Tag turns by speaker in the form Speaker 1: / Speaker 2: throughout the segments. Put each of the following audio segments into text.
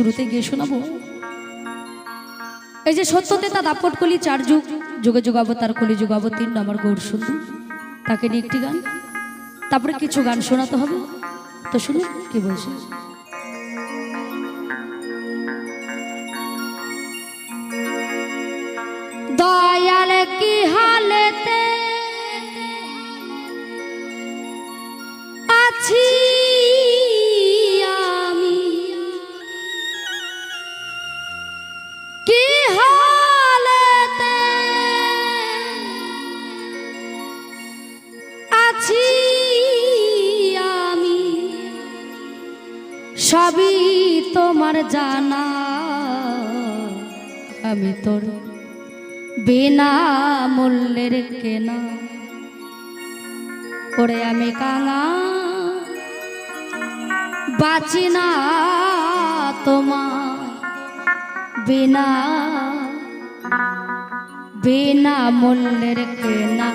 Speaker 1: শুরুতে গিয়ে শোনাবো? এই যে সত্যতে তা দাপট কলি চার যুগ, যুগে যুগ অবতার কলি যুগ অবতীর্ণ আমার গৌর সুন্দর। তাকে নিয়ে একটি গান। তারপরে কিছু গান শোনাতে হবে। তো শুনুন, কি বলছে? দয়াল কি হালেতে সবই তোমার জানা। আমি তোর বিনা মূল্যের কেনা। ওরে আমি কাঙা। বাঁচি না তোমার বিনা বিনা মূল্যের কেনা।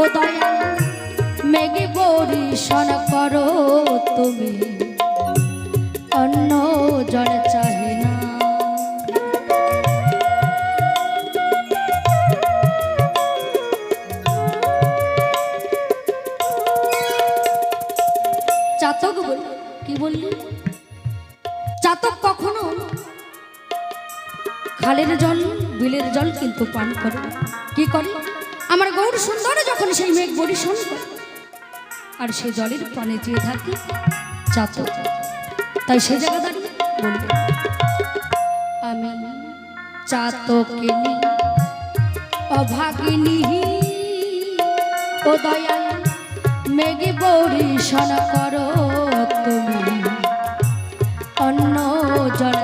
Speaker 1: ও দয়াল, মেঘে বরিশন করো তুমি। অন্য জল চাহে না। চাতক বল, কি বললি? চাতক কখনো খালের জল, বিলের জল কিন্তু পান করে কি করে? আমার গৌর সুন্দর যখন সেই মেঘ বরিশন করে। আর সেই জলের পানে চেয়ে থাকি চাতক। তাই সে জায়গা দাঁড়িয়ে বলবে আমি চাতকিনী অভাগিনী ও দয়াল, মেঘে বরিশন করো তুমি। অন্য জল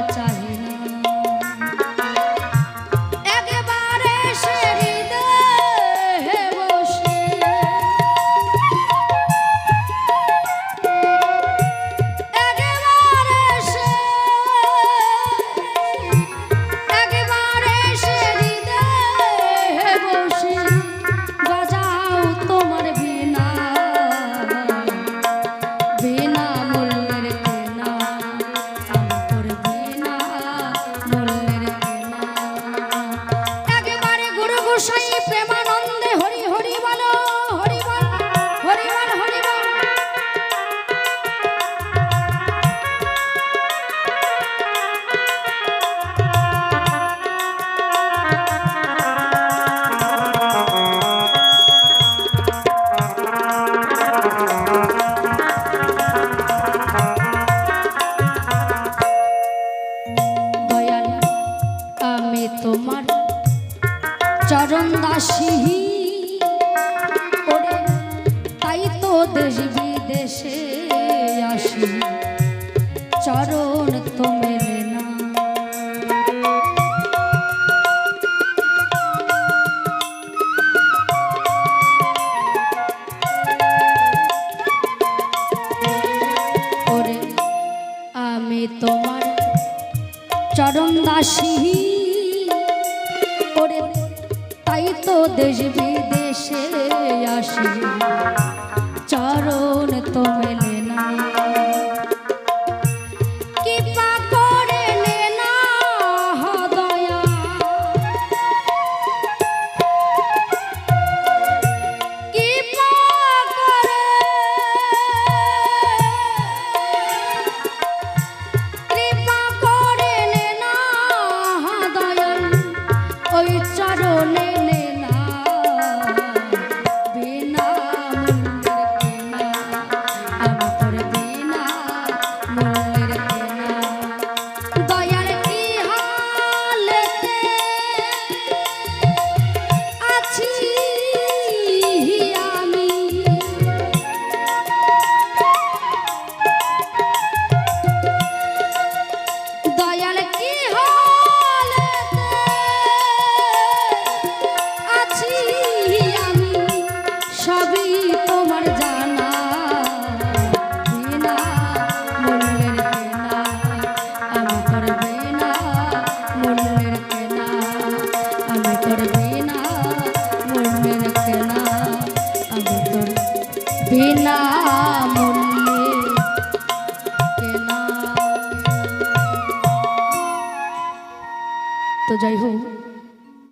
Speaker 1: চরণ দাসী। তাই দেশে আসি। চরণ তো মেলে না। আমি তোমার চরণ দাসী। তাই তো দেশ বিদেশে আসি। চরণ তো মেলে না তোর বিনা মূল্যের কেনা। তো যাই হোক